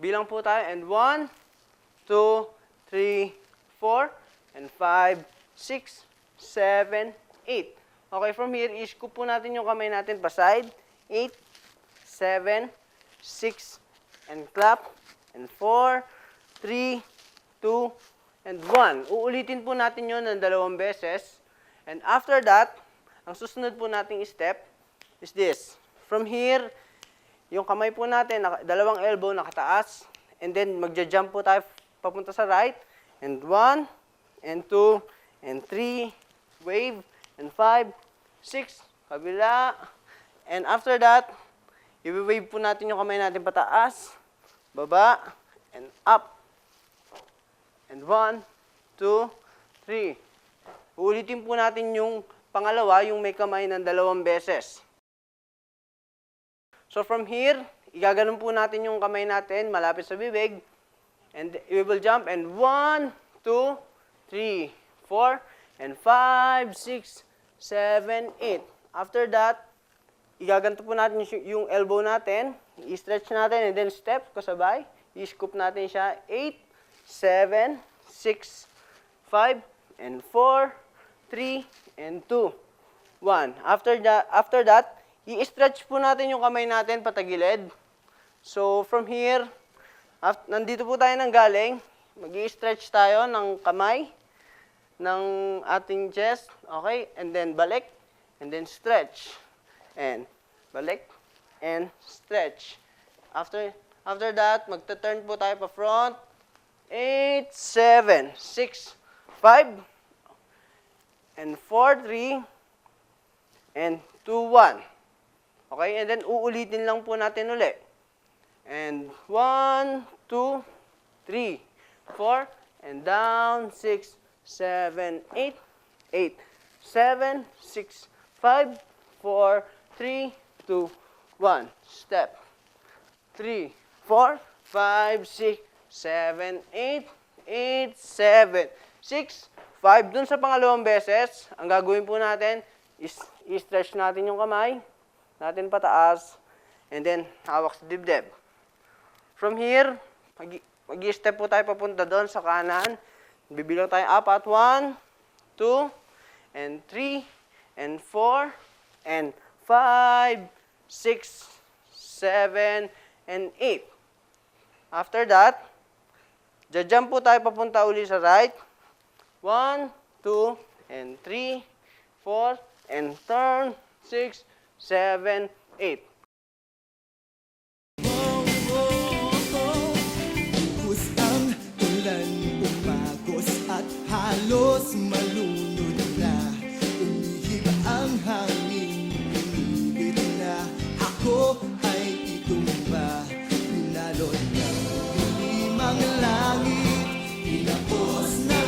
Bilang po tayo. And 1, 2, 3, 4, and 5, 6, 7, 8. Okay, from here, i-scoop po natin yung kamay natin pa side. 8, 7, 6, and clap. And 4, 3, 2, and 1. Uulitin po natin yun ng dalawang beses. And after that, ang susunod po nating step is this. From here, yung kamay po natin, dalawang elbow nakataas. And then, magja-jump po tayo papunta sa right. And 1, and 2, and 3, wave, and 5, 6, kabila. And after that, i-wave po natin yung kamay natin pataas, baba, and up. And 1, 2, 3. Uulitin po natin yung pangalawa, yung may kamay ng dalawang beses. So from here, igaganon po natin yung kamay natin malapit sa bibig. And we will jump and 1, 2, 3, 4, and 5, 6, 7, 8. After that, igaganto po natin yung- elbow natin, i-stretch natin and then step kasabay. I-scoop natin siya 8, 7, 6, 5, and 4, 3, and 2, 1. After that, after that, i-stretch po natin yung kamay natin patagilid. So, from here, af- nandito po tayo nang galing. mag stretch tayo ng kamay ng ating chest. Okay? And then balik. And then stretch. And balik. And stretch. After after that, magta-turn po tayo pa front. 8, 7, 6, 5, and 4, 3, and 2, 1. Okay? And then uulitin lang po natin uli. And 1, 2, 3, 4, and down, 6, 7, 8, 8, 7, 6, 5, 4, 3, 2, 1. Step. 3, 4, 5, 6, 7, 8, 8, 7, 6, 5. Dun sa pangalawang beses, ang gagawin po natin is i-stretch natin yung kamay natin pataas and then hawak sa dibdib. From here, mag- mag-step po tayo papunta doon sa kanan. Bibilang tayo apat. 1, 2, and 3, and 4, and 5, 6, 7, and 8. After that, jajump po tayo papunta uli sa right. 1, 2, and 3, 4, and turn, 6, 7, 8. halos malunod na. Umihiba ang hangin, binibit Ako ay itumba, pinalot ng dilim ang langit Tinapos na.